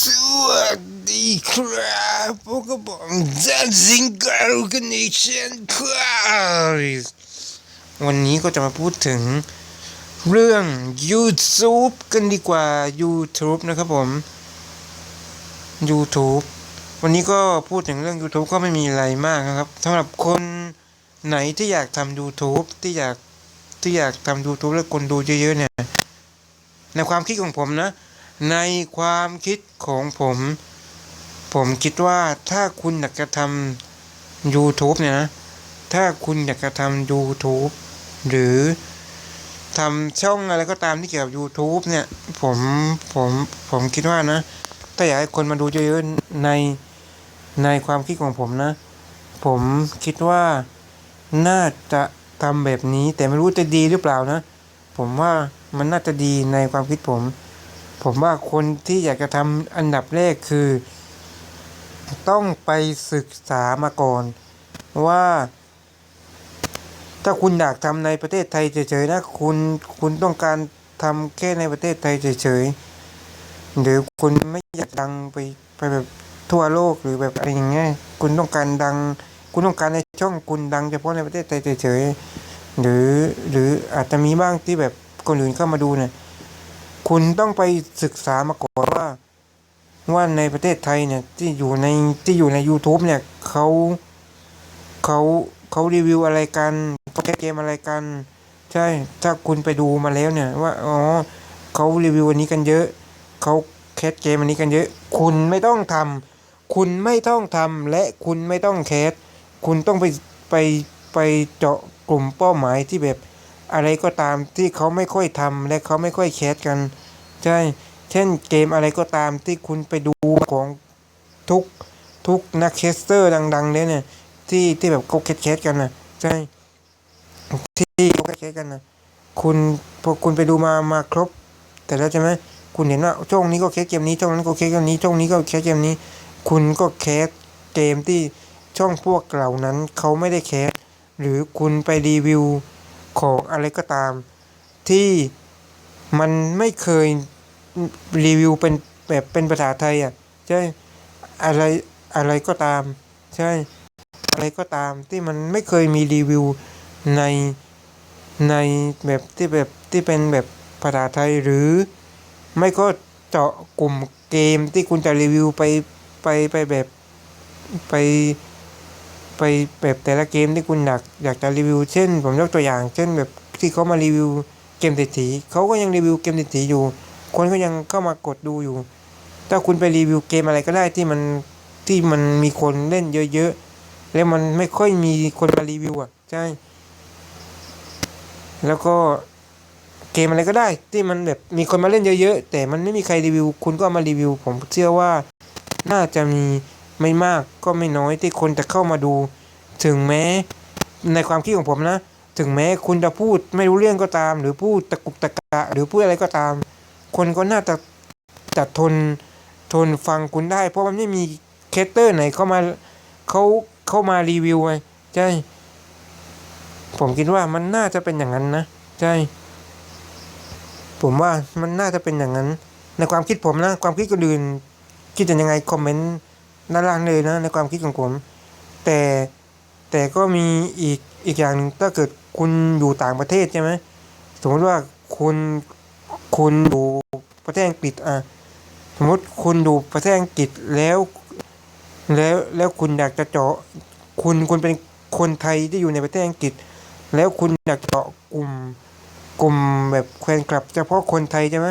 สวัสดีครับพวกกับผมจันซิงเกิลกันอีกเช่นเคยวันนี้ก็จะมาพูดถึงเรื่อง YouTube กันดีกว่า YouTube นะครับผม YouTube วันนี้ก็พูดถึงเรื่อง YouTube ก็ไม่มีอะไรมากนะครับสำหรับคนไหนที่อยากทำ YouTube ที่อยากที่อยากทำ YouTube แล้วคนดูเยอะๆเนี่ย ในความคิดของผมนะ ในความคิดของผม ผมคิดว่าถ้าคุณอยากจะทำ YouTube เนี่ยนะ ถ้าคุณอยากจะทำ YouTube หรือทำช่องอะไรก็ตามที่เกี่ยวกับ YouTube เนี่ย ผมผมผมคิดว่านะ ถ้าอยากให้คนมาดูเยอะๆในในความคิดของผมนะ ผมคิดว่าน่าจะทำแบบนี้แต่ไม่รู้จะดีหรือเปล่านะ ผมว่ามันน่าจะดีในความคิดผม ผมว่าคนที่อยากจะทำอันดับแรกคือ ต้องไปศึกษามาก่อน ว่า ถ้าคุณอยากทำในประเทศไทยเฉยๆนะคุณคุณต้องการทำแค่ในประเทศไทยเฉยๆหรือคุณไม่อยากดังไปไปแบบทั่วโลกหรือแบบอะไรอย่างเงี้ยคุณต้องการดัง คุณต้องการในช่องคุณดังเฉพาะในประเทศไทยเฉยๆ หรือหรืออาจจะมีบ้างที่แบบคนอื่นเข้ามาดูเนี่ยคุณต้องไปศึกษามาก่อนว่า ว่าในประเทศไทยเนี่ยที่อยู่ในที่อยู่ใน YouTube เนี่ยเขาเขาเขารีวิวอะไรกันเขาแก้เกมอะไรกัน ใช่ถ้าคุณไปดูมาแล้วเนี่ย ว่าอ๋อเขารีวิวอันนี้กันเยอะเขาแคสเกมอันนี้กันเยอะ คุณไม่ต้องทำคุณไม่ต้องทำและคุณไม่ต้องแคสคุณต้องไปไปไปเจาะ กลุ่มเป้าหมายที่แบบอะไรก็ตามที่เขาไม่ค่อยทำและเขาไม่ค่อยแคสกัน ใช่ เช่นเกมอะไรก็ตามที่คุณไปดูของทุกทุกนักแคสเตอร์ดังๆเลยเนี่ยที่ที่แบบเขาแคสแคสกันนะใช่ที่เขาแคสแคสกันนะคุณพอคุณไปดูมามาครบ แต่แล้วใช่ไหมคุณเห็นว่าช่องนี้ก็แคสเกมนี้ช่องนั้นก็แคสเกมนี้ช่องนี้ก็แคสเกมนี้ คุณก็แคสเกมที่ช่องพวกเหล่านั้นเขาไม่ได้แคส หรือคุณไปรีวิวของอะไรก็ตาม ที่มันไม่เคยรีวิวเป็นแบบเป็นภาษาไทยอะใช่อะไรอะไรก็ตาม ใช่อะไรก็ตามที่มันไม่เคยมีรีวิวในในแบบที่แบบที่เป็นแบบภาษาไทยหรือไม่ก็เจาะกลุ่มเกมที่คุณจะรีวิวไปไปไปแบบไป ไปแบบแต่ละเกมที่คุณอยากอยากจะรีวิว เช่น ผมยกตัวอย่าง เช่นแบบที่เขามารีวิวเกมเศรษฐีเขาก็ยังรีวิวเกมเศรษฐีอยู่ คนก็ยังเข้ามากดดูอยู่ ถ้าคุณไปรีวิวเกมอะไรก็ได้ที่มันที่มันมีคนเล่นเยอะๆ แล้วมันไม่ค่อยมีคนมารีวิวอะใช่ แล้วก็เกมอะไรก็ได้ที่มันแบบมีคนมาเล่นเยอะๆ แต่มันไม่มีใครรีวิว คุณก็ามารีวิว ผมเชื่อว่าน่าจะมี ไม่มากก็ไม่น้อยที่คนจะเข้ามาดู ถึงแม้ในความคิดของผมนะ ถึงแม้คุณจะพูดไม่รู้เรื่องก็ตาม หรือพูดตะกุกตะกะหรือพูดอะไรก็ตาม คนก็น่าจะจะทนทนฟังคุณได้ เพราะมันไม่มีแคสเตอร์ไหนเข้ามาเขาเข้ามารีวิวไงใช่ผมคิดว่ามันน่าจะเป็นอย่างนั้นนะใช่ผมว่ามันน่าจะเป็นอย่างนั้น ในความคิดผมนะ ความคิดคนอื่นคิดยังไงคอมเมนต์ ด้านล่างเลยนะในความคิดของผม แต่แต่ก็มีอีกอีกอย่างหนึ่งถ้าเกิดคุณอยู่ต่างประเทศใช่ไหมสมมติว่าคุณคุณอยู่ประเทศอังกฤษอะสมมติคุณอยู่ประเทศอังกฤษแล้ว แล้วแล้วคุณอยากจะเจาะคุณคุณเป็นคนไทยที่อยู่ในประเทศอังกฤษ แล้วคุณอยากเจาะกลุ่มกลุ่มแบบแควนคลับ เฉพาะคนไทยใช่ไหม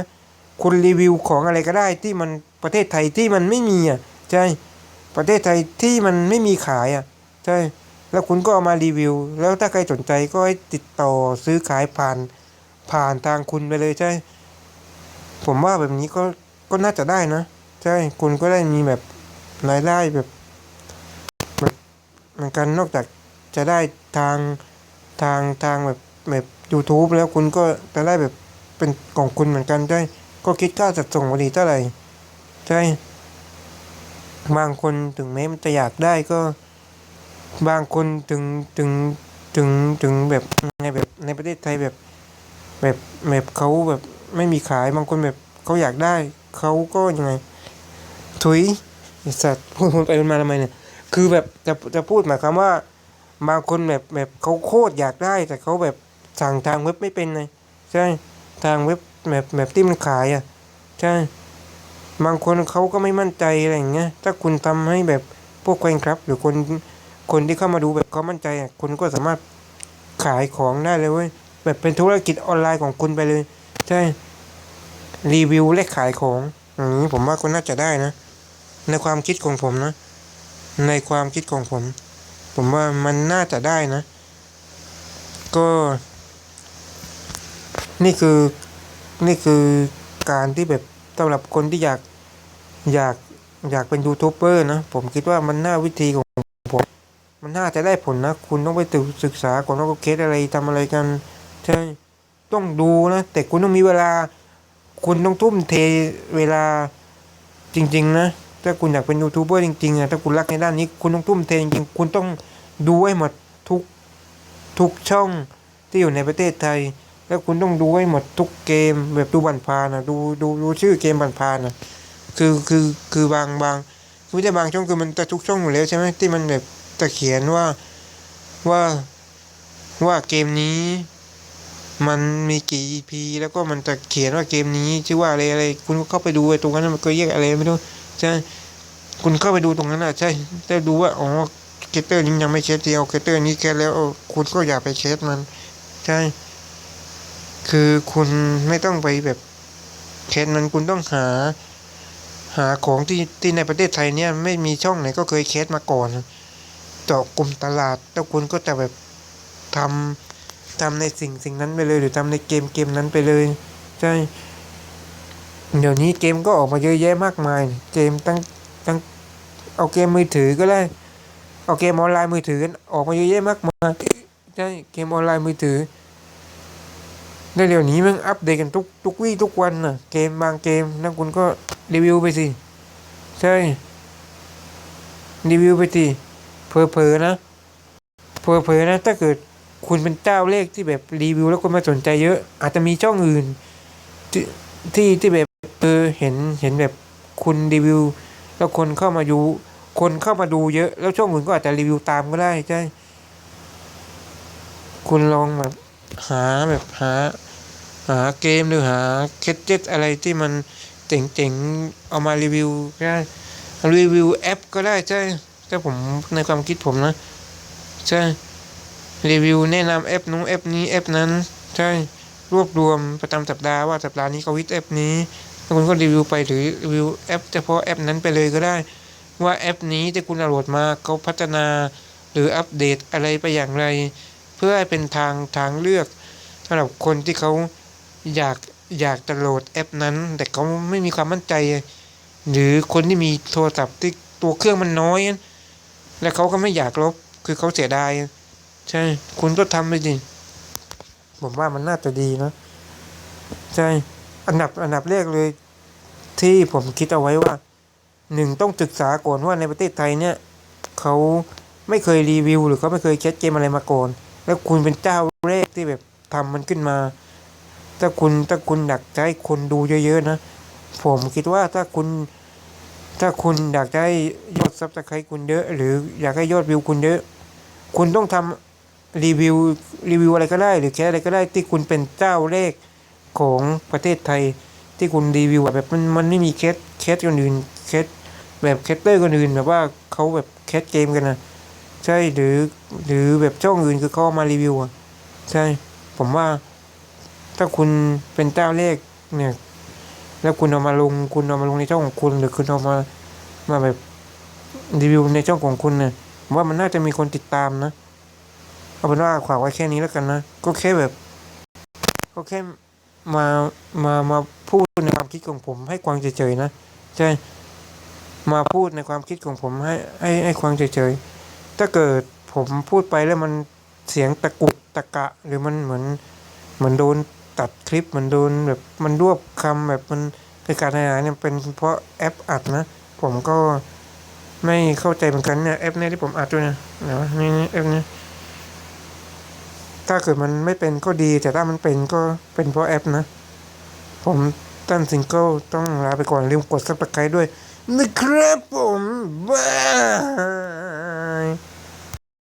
คุณรีวิวของอะไรก็ได้ที่มันประเทศไทยที่มันไม่มีอะใช่ ประเทศไทยที่มันไม่มีขายอะใช่แล้วคุณก็เอามารีวิว แล้วถ้าใครสนใจก็ให้ติดต่อซื้อขายผ่านผ่านทางคุณไปเลยใช่ ผมว่าแบบนี้ก็ก็น่าจะได้นะใช่คุณก็ได้มีแบบรายได้แบบแบบเหมือนกันนอกจากจะได้ทางทางทางแบบแบบ YouTube แล้วคุณก็จะได้แบบเป็นของคุณเหมือนกันใช่ก็คิดค่าจัดส่งบริเท่าไหร่ใช่ บางคนถึงแม้มันจะอยากได้ก็ บางคนถึงถึงถึงถึงแบบในแบบในประเทศไทยแบบ แบบแบบเขาแบบไม่มีขายบางคนแบบเขาอยากได้เขาก็ยังไงถุยอ้สัตว์พูดไปมาทำไมเนี่ยคือแบบจะจะพูดหมายความว่า บางคนแบบแบบเขาโคตรอยากได้ แต่เขาแบบสั่งทางเว็บไม่เป็นเลยใช่ทางเว็บแบบแบบที่มันขายอะใช่ บางคนเขาก็ไม่มั่นใจอะไรอย่างเงี้ย ถ้าคุณทำให้แบบพวกแควนครับ หรือคนคนที่เข้ามาดูแบบเขามั่นใจอะคุณก็สามารถขายของได้เลยเว้ยแบบเป็นธุรกิจออนไลน์ของคุณไปเลยใช่รีวิวและขายของอย่างนี้ผมว่าก็น่าจะได้นะ ในความคิดของผมนะ ในความคิดของผม ผมว่ามันน่าจะได้นะ ก็ นี่คือนี่คือการที่แบบสำหรับคนที่อยาก อยากอยากเป็นยูทูบเบอร์นะ ผมคิดว่ามันน่าวิธีของผม มันน่าจะได้ผลนะ คุณต้องไปศึกษาก่อนว่าเคสอะไรทำอะไรกันใช่ต้องดูนะ แต่คุณต้องมีเวลา คุณต้องทุ่มเทเวลาจริง ๆ นะ ถ้าคุณอยากเป็นยูทูบเบอร์จริงๆอะถ้าคุณรักในด้านนี้ คุณต้องทุ่มเทจริงๆคุณต้องดูให้หมดทุกทุกช่องที่อยู่ในประเทศไทย แล้วคุณต้องดูให้หมดทุกเกมแบบดูบันพานะดูดูดูชื่อเกมบันพานะ คือคือคือบางบางไม่ใช่บางช่องคือมันจะทุกช่องอยู่แล้วใช่ไหมที่มันแบบจะเขียนว่าว่าว่าเกมนี้ มันมีกี่ EP แล้วก็มันจะเขียนว่าเกมนี้ ชื่อว่าอะไรอะไรคุณก็เข้าไปดูไอ้ตรงนั้นมันก็เรียกอะไรไม่รู้ใช่คุณเข้าไปดูตรงนั้นอะใช่ได้ดูว่าอ๋อเคเตอร์นี้ยังไม่เคสเดียวเคเตอร์นี้แค่แล้วคุณก็อย่าไปเคสมันใช่คือคุณไม่ต้องไปแบบเคสมันคุณต้องหา หาของที่ที่ในประเทศไทยเนี่ยไม่มีช่องไหนก็เคยเคสมาก่อนเจาะกลุ่มตลาดแล้วคุณก็จะแบบทำทำในสิ่งสิ่งนั้นไปเลย หรือทำในเกมเกมนั้นไปเลย ใช่ เดี๋ยวนี้เกมก็ออกมาเยอะแยะมากมาย เกมตั้งตั้งเอาเกมมือถือก็ได้ เอาเกมออนไลน์มือถือออกมาเยอะแยะมากมายใช่เกมออนไลน์มือถือแล้วเดี๋ยวนี้มันอัปเดตกันทุกทุกวี่ทุกวันน่ะเกมบางเกมนั่นคุณก็ รีวิวไปสิใช่รีวิวไปสิเพอเพอๆนะเพอเพอๆนะ ถ้าเกิดคุณเป็นเจ้าเลขที่แบบรีวิวแล้วคนมาสนใจเยอะ อาจจะมีช่องอื่น ที่ที่ที่แบบเออเห็นเห็นแบบคุณรีวิว แล้วคนเข้ามาดูคนเข้ามาดูเยอะ แล้วช่องอื่นก็อาจจะรีวิวตามก็ได้ใช่ คุณลองแบบหาแบบหา หาเกมหรือหาแคดเจ็ตอะไรที่มัน เจ๋งๆ เอามารีวิวก็ได้รีวิวแอปก็ได้ใช่ถ้าผมในความคิดผมนะ ใช่รีวิวแนะนำแอปนู้นแอปนี้แอปนั้น ใช่รวบรวมประจำสัปดาห์ว่าสัปดาห์นี้เขาวิทแอปนี้แล้วคุณก็รีวิวไปหรือรีวิวแอปเฉพาะแอปนั้นไปเลยก็ได้ ว่าแอปนี้ที่คุณดาวน์โหลดมาเขาพัฒนาหรืออัปเดตอะไรไปอย่างไร เพื่อให้เป็นทางทางเลือกสำหรับคนที่เขาอยาก อยากจะโหลดแอปนั้น แต่เขาไม่มีความมั่นใจ หรือคนที่มีโทรศัพท์ที่ตัวเครื่องมันน้อย และเขาก็ไม่อยากลบคือเขาเสียดายใช่ คุณก็ทำไปดิผมว่ามันน่าจะดีนะ ใช่ อันดับอันดับแรกเลย ที่ผมคิดเอาไว้ว่าหนึ่งต้องศึกษาก่อนว่าในประเทศไทยเนี่ยเขาไม่เคยรีวิว หรือเขาไม่เคยแคสเกมอะไรมาก่อน แล้วคุณเป็นเจ้าแรกที่แบบทำมันขึ้นมา ถ้าคุณถ้าคุณอยากจะให้คนดูเยอะๆนะ ผมคิดว่าถ้าคุณ ถ้าคุณอยากจะให้ยอดซับสไครต์คุณเยอะ หรืออยากให้ยอดวิวคุณเยอะ คุณต้องทำรีวิวรีวิวอะไรก็ได้ หรือแคสอะไรก็ได้ที่คุณเป็นเจ้าแรกของประเทศไทยที่คุณรีวิวแบบมันมันไม่มีแคสแคสคนอื่นแคสแบบแคสเตอร์คนอื่นแบบว่าเขาแบบแคสเกมกันนะใช่หรือหรือแบบช่องอื่นคือเขามารีวิวอะใช่ผมว่า ถ้าคุณเป็นเจ้าแรกเนี่ยแล้วคุณเอามาลงคุณเอามาลงในช่องของคุณหรือคุณเอามามาแบบรีวิวในช่องของคุณเนี่ยผมว่ามันน่าจะมีคนติดตามนะเอาเป็นว่าขวางไว้แค่นี้แล้วกันนะก็แค่แบบก็แค่มามามาพูดในความคิดของผม ให้ความเฉยๆนะใช่มาพูดในความคิดของผมให้ให้ให้ความเฉยๆถ้าเกิดผมพูดไปแล้วมันเสียงตะกุกตะกะ หรือมันเหมือนเหมือนโดน ตัดคลิปเหมือนโดนแบบมันรวบคำแบบมันเป็นการหายเนี่ยเป็นเพราะแอปอัดนะ ผมก็ไม่เข้าใจเหมือนกันเนี่ยแอปเนี่ยที่ผมอัดด้วยนะเดี๋ยวนี่นี่แอปเนี้ถ้าเกิดมันไม่เป็นก็ดี แต่ถ้ามันเป็นก็เป็นเพราะแอปนะ ผมตั้นซิงเกิลต้องลาไปก่อนลืมกดซับสไครต์ด้วยนะครับผม บาย